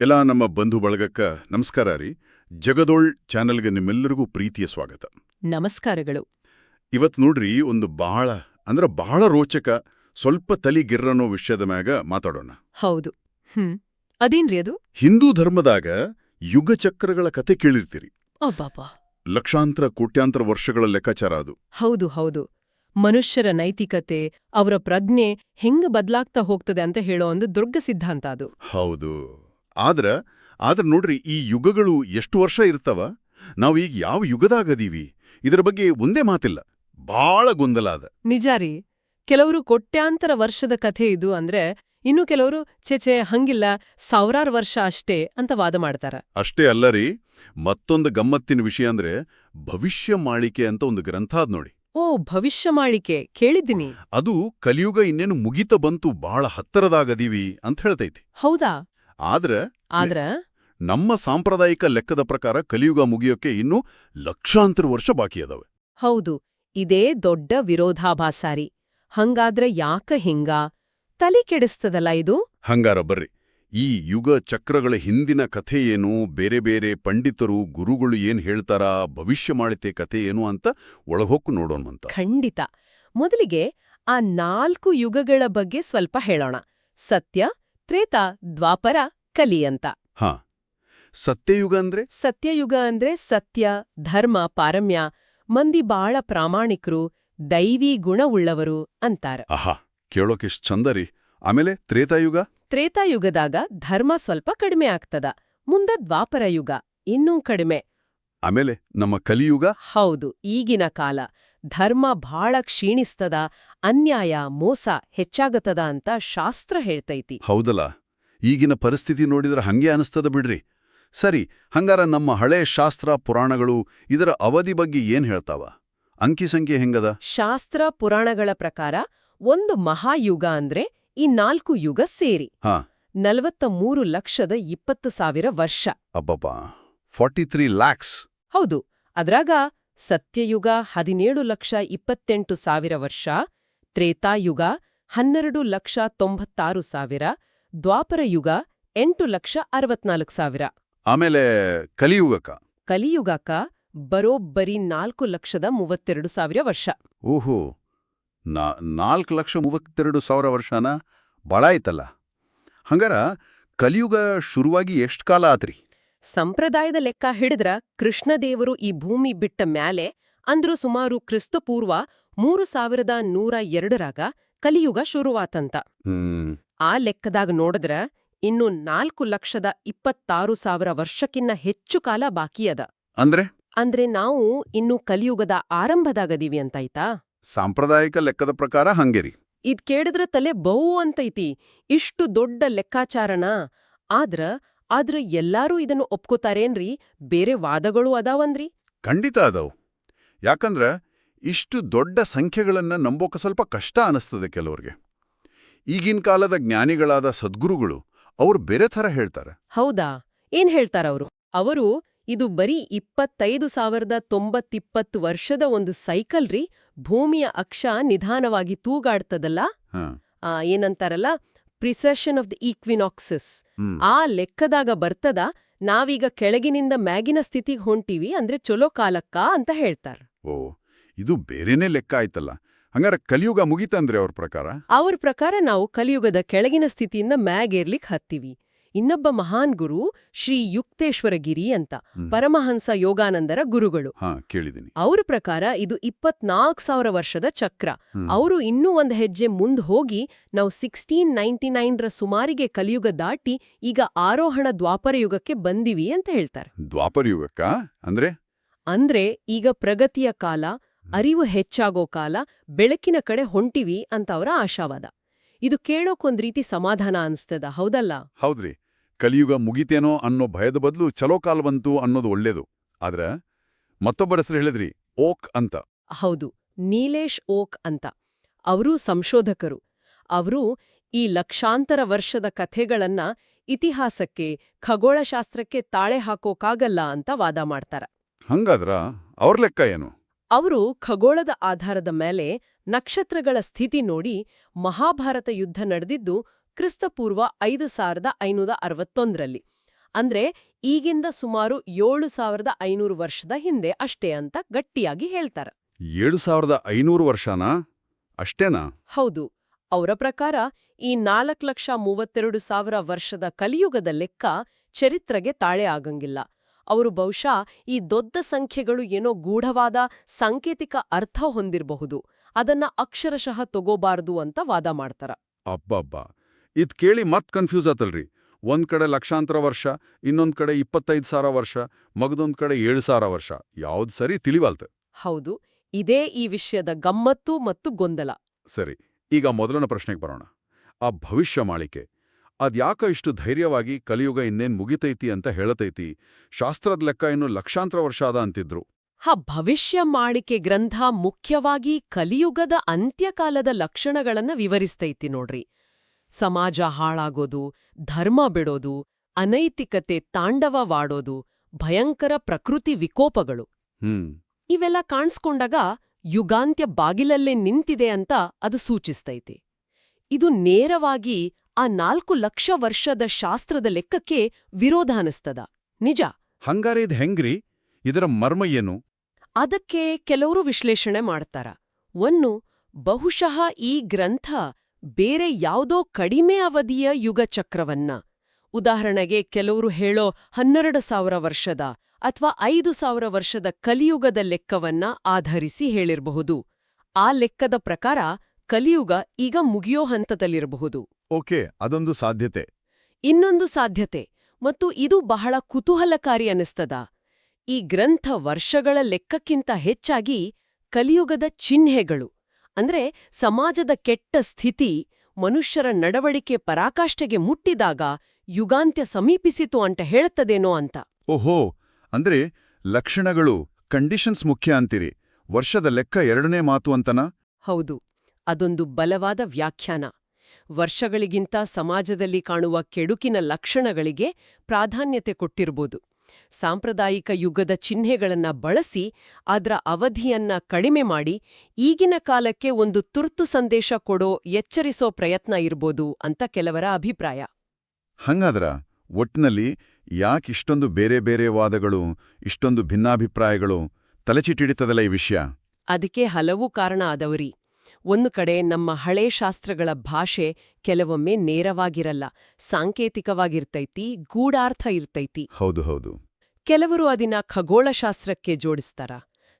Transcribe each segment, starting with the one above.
ಎಲ್ಲ ನಮ್ಮ ಬಂಧು ಬಳಗಕ್ಕ ನಮಸ್ಕಾರ ರೀ. ಜಗದೋಳ್ ಚಾನೆಲ್ಗೆ ನಿಮ್ಮೆಲ್ಲರಿಗೂ ಪ್ರೀತಿಯ ಸ್ವಾಗತ. ನಮಸ್ಕಾರಗಳು. ಇವತ್ ನೋಡ್ರಿ ಒಂದು ಬಹಳ ಅಂದ್ರೆ ಬಹಳ ರೋಚಕ ಸ್ವಲ್ಪ ತಲಿಗಿರ್ರನೋ ವಿಷಯದ ಮ್ಯಾಗ ಮಾತಾಡೋಣ. ಹೌದು. ಹ್ಮ್. ಅದೇನ್ರಿ ಅದು? ಹಿಂದೂ ಧರ್ಮದಾಗ ಯುಗ ಚಕ್ರಗಳ ಕತೆ ಕೇಳಿರ್ತೀರಿ. ಅಬ್ಬಾಬಾ ಲಕ್ಷಾಂತರ ಕೋಟ್ಯಾಂತರ ವರ್ಷಗಳ ಲೆಕ್ಕಾಚಾರ ಅದು. ಹೌದು ಹೌದು. ಮನುಷ್ಯರ ನೈತಿಕತೆ ಅವರ ಪ್ರಜ್ಞೆ ಹೆಂಗ ಬದಲಾಗ್ತಾ ಹೋಗ್ತದೆ ಅಂತ ಹೇಳೋ ಒಂದು ದುರ್ಗ ಸಿದ್ಧಾಂತ ಅದು. ಹೌದು. ಆದ್ರ ಆದ್ರ ನೋಡ್ರಿ ಈ ಯುಗಗಳು ಎಷ್ಟು ವರ್ಷ ಇರ್ತವ? ನಾವು ಈಗ ಯಾವ ಯುಗದಾಗದೀವಿ? ಇದರ ಬಗ್ಗೆ ಒಂದೇ ಮಾತಿಲ್ಲ. ಬಾಳ ಗೊಂದಲ ಅದ. ನಿಜಾರಿ ಕೆಲವರು ಕೋಟ್ಯಾಂತರ ವರ್ಷದ ಕಥೆ ಇದು ಅಂದ್ರೆ ಇನ್ನು ಕೆಲವರು ಛೇ ಹಂಗಿಲ್ಲ ಸಾವಿರಾರು ವರ್ಷ ಅಷ್ಟೇ ಅಂತ ವಾದ ಮಾಡ್ತಾರ. ಅಷ್ಟೇ ಅಲ್ಲ ರೀ. ಮತ್ತೊಂದು ಗಮ್ಮತ್ತಿನ ವಿಷಯ ಅಂದ್ರೆ ಭವಿಷ್ಯ ಮಾಳಿಕೆ ಅಂತ ಒಂದು ಗ್ರಂಥ ಅದ್ ನೋಡಿ. ಓ ಭವಿಷ್ಯ ಮಾಳಿಕೆ. ಕೇಳಿದ್ದೀನಿ. ಅದು ಕಲಿಯುಗ ಇನ್ನೇನು ಮುಗಿತ ಬಂತು ಬಹಳ ಹತ್ತರದಾಗದೀವಿ ಅಂತ ಹೇಳ್ತೈತಿ. ಹೌದಾ? ಆದ್ರ ಆದ್ರ ನಮ್ಮ ಸಾಂಪ್ರದಾಯಿಕ ಲೆಕ್ಕದ ಪ್ರಕಾರ ಕಲಿಯುಗ ಮುಗಿಯೋಕೆ ಇನ್ನೂ ಲಕ್ಷಾಂತರ ವರ್ಷ ಬಾಕಿ ಅದಾವೆ. ಹೌದು ಇದೇ ದೊಡ್ಡ ವಿರೋಧಾಭಾಸಾರಿ. ಹಂಗಾದ್ರೆ ಯಾಕ ಹಿಂಗ? ತಲಿ ಕೆಡಿಸ್ತದಲ್ಲ ಇದು? ಹಂಗಾರ ಬರ್ರಿ. ಈ ಯುಗ ಚಕ್ರಗಳ ಹಿಂದಿನ ಕಥೆ ಏನು ಬೇರೆ ಬೇರೆ ಪಂಡಿತರು ಗುರುಗಳು ಏನ್ ಹೇಳ್ತಾರ ಭವಿಷ್ಯ ಮಾಡಿತೆ ಕಥೆ ಏನು ಅಂತ ಒಳಹೊಕ್ಕು ನೋಡೋಣಂತ ಖಂಡಿತ. ಮೊದಲಿಗೆ ಆ ನಾಲ್ಕು ಯುಗಗಳ ಬಗ್ಗೆ ಸ್ವಲ್ಪ ಹೇಳೋಣ. ಸತ್ಯ ತ್ರೇತ ದ್ವಾಪರ ಕಲಿ ಅಂತ. ಹಾ. ಸತ್ಯಯುಗ ಅಂದ್ರೆ? ಸತ್ಯಯುಗ ಅಂದ್ರೆ ಸತ್ಯ ಧರ್ಮ ಪಾರಮ್ಯ ಮಂದಿ ಬಾಳ ಪ್ರಾಮಾಣಿಕರು ದೈವಿ ಗುಣವುಳ್ಳವರು ಅಂತಾರ. ಆಹಾ ಕೇಳೋಕೆಷ್ಟ್ ಚಂದರಿ. ಆಮೇಲೆ ತ್ರೇತಾಯುಗ? ತ್ರೇತಾಯುಗದಾಗ ಧರ್ಮ ಸ್ವಲ್ಪ ಕಡಿಮೆ ಆಗ್ತದ. ಮುಂದ ದ್ವಾಪರ ಯುಗ ಇನ್ನೂ ಕಡಿಮೆ. ಆಮೇಲೆ ನಮ್ಮ ಕಲಿಯುಗ? ಹೌದು ಈಗಿನ ಕಾಲ. ಧರ್ಮ ಭಾಳ ಕ್ಷೀಣಿಸ್ತದ ಅನ್ಯಾಯ ಮೋಸ ಹೆಚ್ಚಾಗತದ ಅಂತ ಶಾಸ್ತ್ರ ಹೇಳ್ತೈತಿ. ಹೌದಲ್ಲ? ಈಗಿನ ಪರಿಸ್ಥಿತಿ ನೋಡಿದ್ರೆ ಹಂಗೆ ಅನಿಸ್ತದ ಬಿಡ್ರಿ. ಸರಿ ಹಂಗಾರ ನಮ್ಮ ಹಳೆ ಶಾಸ್ತ್ರ ಪುರಾಣಗಳು ಇದರ ಅವಧಿ ಬಗ್ಗೆ ಏನ್ ಹೇಳ್ತಾವ? ಅಂಕಿ ಸಂಖ್ಯೆ ಹೆಂಗದ? ಶಾಸ್ತ್ರ ಪುರಾಣಗಳ ಪ್ರಕಾರ ಒಂದು ಮಹಾಯುಗ ಅಂದ್ರೆ ಈ ನಾಲ್ಕು ಯುಗ ಸೇರಿ. ಹಾ. ನಲವತ್ತ ಮೂರು ಲಕ್ಷದ ಇಪ್ಪತ್ತು ಸಾವಿರ ವರ್ಷ. ಅಬ್ಬಬ್ಬಾ. Forty three lakhs. ಹೌದು. ಅದ್ರಾಗ ಸತ್ಯಯುಗ ಹದಿನೇಳು ಲಕ್ಷ ಇಪ್ಪತ್ತೆಂಟು ಸಾವಿರ ವರ್ಷ ತ್ರೇತಾಯುಗ ಹನ್ನೆರಡು ಲಕ್ಷ ತೊಂಬತ್ತಾರು ಸಾವಿರ ದ್ವಾಪರಯುಗ ಎಂಟು ಲಕ್ಷ ಅರವತ್ನಾಲ್ಕು ಸಾವಿರ. ಆಮೇಲೆ ಕಲಿಯುಗಕ್ಕ ಕಲಿಯುಗಕ್ಕ ಬರೋಬ್ಬರಿ ನಾಲ್ಕು ಲಕ್ಷದ ಮೂವತ್ತೆರಡು ಸಾವಿರ ವರ್ಷ. ಓಹೋ ನಾಲ್ಕು ಲಕ್ಷ ಮೂವತ್ತೆರಡು ಸಾವಿರ ವರ್ಷನ ಭಾಳ ಆಯ್ತಲ್ಲ. ಹಂಗಾರ ಕಲಿಯುಗ ಶುರುವಾಗಿ ಎಷ್ಟು ಕಾಲ ಆತ್ರಿ? ಸಂಪ್ರದಾಯದ ಲೆಕ್ಕ ಹಿಡಿದ್ರ ಕೃಷ್ಣದೇವರು ಈ ಭೂಮಿ ಬಿಟ್ಟ ಮ್ಯಾಲೆ ಅಂದ್ರು ಸುಮಾರು ಕ್ರಿಸ್ತಪೂರ್ವ ಮೂರು ಸಾವಿರದ ನೂರ ಎರಡರಾಗ ಕಲಿಯುಗ ಶುರುವಾತಂತ. ಆ ಲೆಕ್ಕದಾಗ ನೋಡಿದ್ರ ಇನ್ನು ನಾಲ್ಕು ಲಕ್ಷದ ಇಪ್ಪತ್ತಾರು ಸಾವಿರ ವರ್ಷಕ್ಕಿನ್ನ ಹೆಚ್ಚು ಕಾಲ ಬಾಕಿಯದ ಅಂದ್ರೆ? ಅಂದ್ರೆ ನಾವು ಇನ್ನು ಕಲಿಯುಗದ ಆರಂಭದಾಗದೀವಿ ಅಂತಾಯ್ತಾ? ಸಾಂಪ್ರದಾಯಿಕ ಲೆಕ್ಕದ ಪ್ರಕಾರ ಹಂಗೇರಿ. ಇದ್ ಕೇಳಿದ್ರ ತಲೆ ಬಹು ಅಂತೈತಿ. ಇಷ್ಟು ದೊಡ್ಡ ಲೆಕ್ಕಾಚಾರನ? ಆದ್ರ ಆದ್ರ ಎಲ್ಲಾರೂ ಇದನ್ನು ಒಪ್ಕೋತಾರೇನ್ರಿ? ಬೇರೆ ವಾದಗಳು ಅದಾವನ್ರಿ ಖಂಡಿತ ಅದಾವು. ಯಾಕಂದ್ರ ಇಷ್ಟು ದೊಡ್ಡ ಸಂಖ್ಯೆಗಳನ್ನ ನಂಬೋಕ ಸ್ವಲ್ಪ ಕಷ್ಟ ಅನಿಸ್ತದೆ ಕೆಲವರಿಗೆ. ಈಗಿನ ಕಾಲದ ಜ್ಞಾನಿಗಳಾದ ಸದ್ಗುರುಗಳು ಅವರು ಬೇರೆ ಥರ ಹೇಳ್ತಾರೆ. ಹೌದಾ? ಏನ್ ಹೇಳ್ತಾರವರು? ಅವರು ಇದು ಬರೀ ಇಪ್ಪತ್ತೈದು ಸಾವಿರದ ತೊಂಬತ್ತಿಪ್ಪತ್ತು ವರ್ಷದ ಒಂದು ಸೈಕಲ್ ರೀ ಭೂಮಿಯ ಅಕ್ಷ ನಿಧಾನವಾಗಿ ತೂಗಾಡ್ತದಲ್ಲ? ಏನಂತಾರಲ್ಲ ಪ್ರಿಸೆಷನ್ ಆಫ್ ದ ಈಕ್ವಿನಾಕ್ಸಿಸ್. ಆ ಲೆಕ್ಕದಾಗ ಬರ್ತದ ನಾವೀಗ ಕೆಳಗಿನಿಂದ ಮ್ಯಾಗಿನ ಸ್ಥಿತಿಗೆ ಹೊಂಟೀವಿ ಅಂದ್ರೆ ಚೊಲೋ ಕಾಲಕ್ಕ ಅಂತ ಹೇಳ್ತಾರ. ಓ ಇದು ಬೇರೆನೇ ಲೆಕ್ಕ ಆಯ್ತಲ್ಲ. ಹಂಗಾರೆ ಕಲಿಯುಗ ಮುಗಿತಂದ್ರೆ ಅವ್ರ ಪ್ರಕಾರ? ಅವ್ರ ಪ್ರಕಾರ ನಾವು ಕಲಿಯುಗದ ಕೆಳಗಿನ ಸ್ಥಿತಿಯಿಂದ ಮ್ಯಾಗೇರ್ಲಿಕ್ಕೆ ಹತ್ತೀವಿ. ಇನ್ನೊಬ್ಬ ಮಹಾನ್ ಗುರು ಶ್ರೀ ಯುಕ್ತೇಶ್ವರಗಿರಿ ಅಂತ ಪರಮಹಂಸ ಯೋಗಾನಂದರ ಗುರುಗಳು. ಹಾ ಕೇಳಿದೀನಿ ಅವ್ರ ಪ್ರಕಾರ ಇದು ಇಪ್ಪತ್ನಾಲ್ಕು ಸಾವಿರ ವರ್ಷದ ಚಕ್ರ. ಅವರು ಇನ್ನೂ ಒಂದು ಹೆಜ್ಜೆ ಮುಂದ್ ಹೋಗಿ ನಾವು ಸಿಕ್ಸ್ಟೀನ್ ನೈಂಟಿ ನೈನ್ರ ಸುಮಾರಿಗೆ ಕಲಿಯುಗ ದಾಟಿ ಈಗ ಆರೋಹಣ ದ್ವಾಪರ ಯುಗಕ್ಕೆ ಬಂದಿವಿ ಅಂತ ಹೇಳ್ತಾರೆ. ದ್ವಾಪರ ಯುಗಕ್ಕ? ಅಂದ್ರೆ? ಅಂದ್ರೆ ಈಗ ಪ್ರಗತಿಯ ಕಾಲ ಅರಿವು ಹೆಚ್ಚಾಗೋ ಕಾಲ ಬೆಳಕಿನ ಕಡೆ ಹೊಂಟಿವಿ ಅಂತ ಅವರ ಆಶಾವಾದ. ಇದು ಕೇಳೋಕೊಂದ್ ರೀತಿ ಸಮಾಧಾನ ಅನ್ಸ್ತದ ಹೌದಲ್ಲ? ಹೌದ್ರಿ. ಕಲಿಯುಗ ಮುಗಿತೇನೋ ಅನ್ನೋ ಭಯದ ಬದಲು ಚಲೋ ಕಾಲ ಬಂತು ಅನ್ನೋದು ಒಳ್ಳೇದು. ಆದ್ರ ಮತ್ತೊಬ್ಬರ ಹೆಸರು ಹೇಳಿದ್ರಿ ಓಕ್ ಅಂತ. ಹೌದು ನೀಲೇಶ್ ಓಕ್ ಅಂತ. ಅವರು ಸಂಶೋಧಕರು. ಅವರು ಈ ಲಕ್ಷಾಂತರ ವರ್ಷದ ಕಥೆಗಳನ್ನ ಇತಿಹಾಸಕ್ಕೆ ಖಗೋಳಶಾಸ್ತ್ರಕ್ಕೆ ತಾಳೆ ಹಾಕೋಕಾಗಲ್ಲ ಅಂತ ವಾದ ಮಾಡ್ತಾರ. ಹಂಗಾದ್ರ ಅವ್ರ ಲೆಕ್ಕ ಏನು? ಅವರು ಖಗೋಳದ ಆಧಾರದ ಮೇಲೆ ನಕ್ಷತ್ರಗಳ ಸ್ಥಿತಿ ನೋಡಿ ಮಹಾಭಾರತ ಯುದ್ಧ ನಡೆದಿದ್ದು ಕ್ರಿಸ್ತಪೂರ್ವ ಐದು ಸಾವಿರದ ಐನೂರ ಅರವತ್ತೊಂದರಲ್ಲಿ. ಅಂದ್ರೆ ಈಗಿಂದ ಸುಮಾರು ಏಳು ಸಾವಿರದ ಐನೂರು ವರ್ಷದ ಹಿಂದೆ ಅಷ್ಟೇ ಅಂತ ಗಟ್ಟಿಯಾಗಿ ಹೇಳ್ತಾರೆ. ಏಳು ಸಾವಿರದ ಐನೂರು ವರ್ಷನಾ? ಅಷ್ಟೇನಾ? ಹೌದು. ಅವರ ಪ್ರಕಾರ ಈ ನಾಲ್ಕು ಲಕ್ಷ ಮೂವತ್ತೆರಡು ಸಾವಿರ ವರ್ಷದ ಕಲಿಯುಗದ ಲೆಕ್ಕ ಚರಿತ್ರೆಗೆ ತಾಳೆ ಆಗಂಗಿಲ್ಲ. ಅವರು ಬಹುಶಃ ಈ ದೊಡ್ಡ ಸಂಖ್ಯೆಗಳು ಏನೋ ಗೂಢವಾದ ಸಾಂಕೇತಿಕ ಅರ್ಥ ಹೊಂದಿರಬಹುದು. ಅದನ್ನ ಅಕ್ಷರಶಃ ತಗೋಬಾರದು ಅಂತ ವಾದ ಮಾಡ್ತಾರ. ಅಬ್ಬಬ್ಬಾ! ಇದ್ ಕೇಳಿ ಮತ್ ಕನ್ಫ್ಯೂಸ್ ಆತಲ್ರಿ. ಒಂದ್ ಕಡೆ ಲಕ್ಷಾಂತರ ವರ್ಷ ಇನ್ನೊಂದ್ ಕಡೆ ಇಪ್ಪತ್ತೈದು ಸಾವಿರ ವರ್ಷ ಮಗದೊಂದ್ ಕಡೆ ಏಳು ಸಾವಿರ ವರ್ಷ. ಯಾವ್ದು ಸರಿ ತಿಳಿವಲ್ತ. ಹೌದು. ಇದೇ ಈ ವಿಷಯದ ಗಮ್ಮತ್ತು ಮತ್ತು ಗೊಂದಲ. ಸರಿ ಈಗ ಮೊದಲನ ಪ್ರಶ್ನೆಗೆ ಬರೋಣ. ಆ ಭವಿಷ್ಯ ಮಾಳಿಕೆ. ಅದ್ಯಾಕ ಇಷ್ಟು ಧೈರ್ಯವಾಗಿ ಕಲಿಯುಗ ಇನ್ನೇನ್ ಮುಗಿತೈತಿ ಅಂತ ಹೇಳತೈತಿ? ಶಾಸ್ತ್ರದ ಲೆಕ್ಕ ಇನ್ನು ಲಕ್ಷಾಂತರ ವರ್ಷ ಅದ ಅಂತಿದ್ರು. ಹ ಭವಿಷ್ಯ ಮಾಳಿಕೆ ಗ್ರಂಥ ಮುಖ್ಯವಾಗಿ ಕಲಿಯುಗದ ಅಂತ್ಯಕಾಲದ ಲಕ್ಷಣಗಳನ್ನ ವಿವರಿಸ್ತೈತಿ ನೋಡ್ರಿ. ಸಮಾಜ ಹಾಳಾಗೋದು ಧರ್ಮ ಬಿಡೋದು ಅನೈತಿಕತೆ ತಾಂಡವವಾಡೋದು ಭಯಂಕರ ಪ್ರಕೃತಿ ವಿಕೋಪಗಳು. ಹ್ಮ್. ಇವೆಲ್ಲ ಕಾಣಿಸ್ಕೊಂಡಾಗ ಯುಗಾಂತ್ಯ ಬಾಗಿಲಲ್ಲೇ ನಿಂತಿದೆ ಅಂತ ಅದು ಸೂಚಿಸ್ತೈತಿ. ಇದು ನೇರವಾಗಿ ಆ ನಾಲ್ಕು ಲಕ್ಷ ವರ್ಷದ ಶಾಸ್ತ್ರದ ಲೆಕ್ಕಕ್ಕೆ ವಿರೋಧ ಅನಿಸ್ತದ ನಿಜ? ಹಂಗಾರೆ ಇದ್ ಹೆಂಗ್ರಿ? ಇದರ ಮರ್ಮ ಏನು? ಅದಕ್ಕೆ ಕೆಲವರು ವಿಶ್ಲೇಷಣೆ ಮಾಡ್ತಾರ. ಒನ್ನು ಬಹುಶಃ ಈ ಗ್ರಂಥ ಬೇರೆ ಯಾವುದೋ ಕಡಿಮೆ ಅವಧಿಯ ಯುಗಚಕ್ರವನ್ನ ಉದಾಹರಣೆಗೆ ಕೆಲವರು ಹೇಳೋ ಹನ್ನೆರಡು ಸಾವಿರ ವರ್ಷದ ಅಥವಾ ಐದು ಸಾವಿರ ವರ್ಷದ ಕಲಿಯುಗದ ಲೆಕ್ಕವನ್ನ ಆಧರಿಸಿ ಹೇಳಿರಬಹುದು. ಆ ಲೆಕ್ಕದ ಪ್ರಕಾರ ಕಲಿಯುಗ ಈಗ ಮುಗಿಯೋ ಹಂತದಲ್ಲಿರಬಹುದು. ಓಕೆ ಅದೊಂದು ಸಾಧ್ಯತೆ. ಇನ್ನೊಂದು ಸಾಧ್ಯತೆ ಮತ್ತು ಇದು ಬಹಳ ಕುತೂಹಲಕಾರಿ ಅನಿಸ್ತದ ಈ ಗ್ರಂಥ ವರ್ಷಗಳ ಲೆಕ್ಕಕ್ಕಿಂತ ಹೆಚ್ಚಾಗಿ ಕಲಿಯುಗದ ಚಿಹ್ನೆಗಳು ಅಂದ್ರೆ ಸಮಾಜದ ಕೆಟ್ಟ ಸ್ಥಿತಿ ಮನುಷ್ಯರ ನಡವಳಿಕೆ ಪರಾಕಾಷ್ಠೆಗೆ ಮುಟ್ಟಿದಾಗ ಯುಗಾಂತ್ಯ ಸಮೀಪಿಸಿತು ಅಂತ ಹೇಳುತ್ತದೇನೋ ಅಂತ. ಓಹೋ ಅಂದ್ರೆ ಲಕ್ಷಣಗಳು ಕಂಡೀಷನ್ಸ್ ಮುಖ್ಯ ಅಂತೀರಿ. ವರ್ಷದ ಲೆಕ್ಕ ಎರಡನೇ ಮಾತು ಅಂತನಾ? ಹೌದು ಅದೊಂದು ಬಲವಾದ ವ್ಯಾಖ್ಯಾನ. ವರ್ಷಗಳಿಗಿಂತ ಸಮಾಜದಲ್ಲಿ ಕಾಣುವ ಕೆಡುಕಿನ ಲಕ್ಷಣಗಳಿಗೆ ಪ್ರಾಧಾನ್ಯತೆ ಕೊಟ್ಟಿರ್ಬೋದು. ಸಾಂಪ್ರದಾಯಿಕ ಯುಗದ ಚಿಹ್ನೆಗಳನ್ನ ಬಳಸಿ ಅದರ ಅವಧಿಯನ್ನ ಕಡಿಮೆ ಮಾಡಿ ಈಗಿನ ಕಾಲಕ್ಕೆ ಒಂದು ತುರ್ತು ಸಂದೇಶ ಕೊಡೋ ಎಚ್ಚರಿಸೋ ಪ್ರಯತ್ನ ಇರ್ಬೋದು ಅಂತ ಕೆಲವರ ಅಭಿಪ್ರಾಯ. ಹಂಗಾದ್ರ ಒಟ್ನಲ್ಲಿ ಯಾಕಿಷ್ಟೊಂದು ಬೇರೆ ಬೇರೆ ವಾದಗಳು ಇಷ್ಟೊಂದು ಭಿನ್ನಾಭಿಪ್ರಾಯಗಳು ತಲೆಚಿಟ್ಟಿಡಿತದಲ್ಲ ಈ ವಿಷಯ? ಅದಕ್ಕೆ ಹಲವು ಕಾರಣ ಆದವರಿ. ಒಂದು ಕಡೆ ನಮ್ಮ ಹಳೆ ಶಾಸ್ತ್ರಗಳ ಭಾಷೆ ಕೆಲವೊಮ್ಮೆ ನೇರವಾಗಿರಲ್ಲ ಸಾಂಕೇತಿಕವಾಗಿರ್ತೈತಿ ಗೂಢಾರ್ಥ ಇರ್ತೈತಿ. ಹೌದು ಹೌದು. ಕೆಲವರು ಅದಿನ ಖಗೋಳಶಾಸ್ತ್ರಕ್ಕೆ ಜೋಡಿಸ್ತಾರ.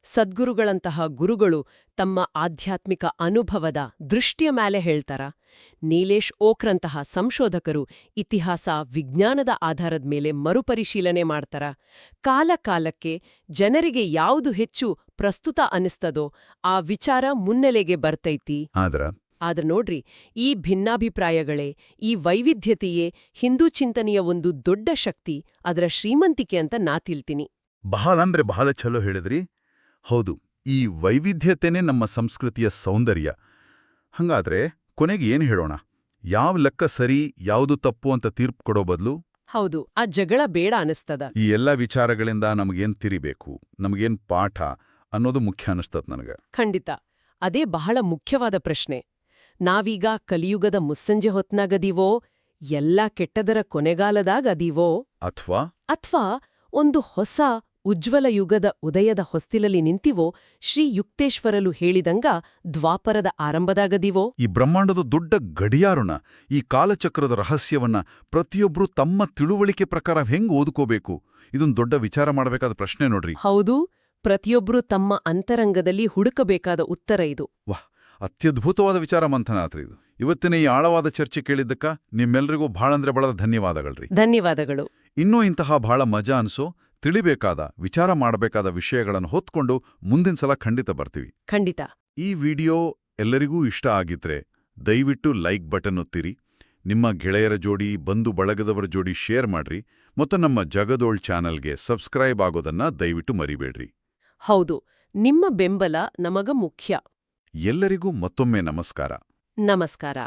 ಸದ್ಗುರುಗಳಂತಹ ಗುರುಗಳು ತಮ್ಮ ಆಧ್ಯಾತ್ಮಿಕ ಅನುಭವದ ದೃಷ್ಟಿಯ ಮೇಲೆ ಹೇಳ್ತಾರ. ನೀಲೇಶ್ ಓಕ್ರಂತಹ ಸಂಶೋಧಕರು ಇತಿಹಾಸ ವಿಜ್ಞಾನದ ಆಧಾರದ ಮೇಲೆ ಮರುಪರಿಶೀಲನೆ ಮಾಡ್ತಾರ. ಕಾಲಕಾಲಕ್ಕೆ ಜನರಿಗೆ ಯಾವುದು ಹೆಚ್ಚು ಪ್ರಸ್ತುತ ಅನಿಸ್ತದೋ ಆ ವಿಚಾರ ಮುನ್ನೆಲೆಗೆ ಬರ್ತೈತಿ. ಆದ್ರ? ಆದ್ರ ನೋಡ್ರಿ ಈ ಭಿನ್ನಾಭಿಪ್ರಾಯಗಳೇ ಈ ವೈವಿಧ್ಯತೆಯೇ ಹಿಂದೂ ಚಿಂತನೆಯ ಒಂದು ದೊಡ್ಡ ಶಕ್ತಿ ಅದರ ಶ್ರೀಮಂತಿಕೆ ಅಂತ ನಾ ತಿಳ್ತೀನಿ. ಬಹಳ ಅಂದ್ರೆ ಬಹಳ ಚಲೋ ಹೇಳಿದ್ರಿ. ಹೌದು ಈ ವೈವಿಧ್ಯತೆನೇ ನಮ್ಮ ಸಂಸ್ಕೃತಿಯ ಸೌಂದರ್ಯ. ಹಂಗಾದ್ರೆ ಕೊನೆಗೆ ಏನು ಹೇಳೋಣ? ಯಾವ ಲೆಕ್ಕ ಸರಿ ಯಾವುದು ತಪ್ಪು ಅಂತ ತೀರ್ಪು ಕೊಡೋ ಬದಲು? ಹೌದು ಆ ಜಗಳ ಬೇಡ ಅನಿಸ್ತದ. ಈ ಎಲ್ಲ ವಿಚಾರಗಳಿಂದ ನಮಗೇನ್ ತಿರಿಬೇಕು ನಮಗೇನ್ ಪಾಠ ಅನ್ನೋದು ಮುಖ್ಯ ಅನಿಸ್ತದ ನನಗೆ. ಖಂಡಿತ. ಅದೇ ಬಹಳ ಮುಖ್ಯವಾದ ಪ್ರಶ್ನೆ. ನಾವೀಗ ಕಲಿಯುಗದ ಮುಸ್ಸಂಜೆ ಹೊತ್ನಾಗದೀವೋ ಎಲ್ಲ ಕೆಟ್ಟದರ ಕೊನೆಗಾಲದಾಗದೀವೋ? ಅಥವಾ? ಅಥ್ವಾ ಒಂದು ಹೊಸ ಉಜ್ವಲ ಯುಗದ ಉದಯದ ಹೊಸ್ತಿಲಲ್ಲಿ ನಿಂತಿವೋ ಶ್ರೀ ಯುಕ್ತೇಶ್ವರಲು ಹೇಳಿದಂಗ ದ್ವಾಪರದ ಆರಂಭದಾಗದಿವೋ? ಈ ಬ್ರಹ್ಮಾಂಡದ ದೊಡ್ಡ ಗಡಿಯಾರುಣ ಈ ಕಾಲಚಕ್ರದ ರಹಸ್ಯವನ್ನ ಪ್ರತಿಯೊಬ್ರೂ ತಮ್ಮ ತಿಳುವಳಿಕೆ ಪ್ರಕಾರ ಹೆಂಗ್ ಓದ್ಕೋಬೇಕು? ಇದೊಂದು ದೊಡ್ಡ ವಿಚಾರ ಮಾಡಬೇಕಾದ ಪ್ರಶ್ನೆ ನೋಡ್ರಿ. ಹೌದು ಪ್ರತಿಯೊಬ್ರು ತಮ್ಮ ಅಂತರಂಗದಲ್ಲಿ ಹುಡುಕಬೇಕಾದ ಉತ್ತರ ಇದು. ವಾಹ್ ಅತ್ಯದ್ಭುತವಾದ ವಿಚಾರ ಮಂಥನ ಆತ್ರಿ ಇದು. ಇವತ್ತಿನ ಈ ಆಳವಾದ ಚರ್ಚೆ ಕೇಳಿದ್ದಕ್ಕ ಬಹಳ ಅಂದ್ರೆ ಬಹಳ ಧನ್ಯವಾದಗಳ್ರಿ. ಧನ್ಯವಾದಗಳು. ಇನ್ನೂ ಇಂತಹ ಬಹಳ ಮಜಾ ಅನ್ಸೋ ತಿಳಿಬೇಕಾದ ವಿಚಾರ ಮಾಡಬೇಕಾದ ವಿಷಯಗಳನ್ನು ಹೊತ್ಕೊಂಡು ಮುಂದಿನ ಸಲ ಖಂಡಿತ ಬರ್ತೀವಿ. ಖಂಡಿತ. ಈ ವಿಡಿಯೋ ಎಲ್ಲರಿಗೂ ಇಷ್ಟ ಆಗಿದ್ರೆ ದಯವಿಟ್ಟು ಲೈಕ್ ಬಟನ್ ಒತ್ತಿರಿ ನಿಮ್ಮ ಗೆಳೆಯರ ಜೋಡಿ ಬಂಧು ಬಳಗದವರ ಜೋಡಿ ಶೇರ್ ಮಾಡ್ರಿ ಮತ್ತು ನಮ್ಮ ಜಗದೋಳ್ ಚಾನಲ್ಗೆ ಸಬ್ಸ್ಕ್ರೈಬ್ ಆಗೋದನ್ನ ದಯವಿಟ್ಟು ಮರಿಬೇಡ್ರಿ. ಹೌದು ನಿಮ್ಮ ಬೆಂಬಲ ನಮಗ ಮುಖ್ಯ. ಎಲ್ಲರಿಗೂ ಮತ್ತೊಮ್ಮೆ ನಮಸ್ಕಾರ. ನಮಸ್ಕಾರ.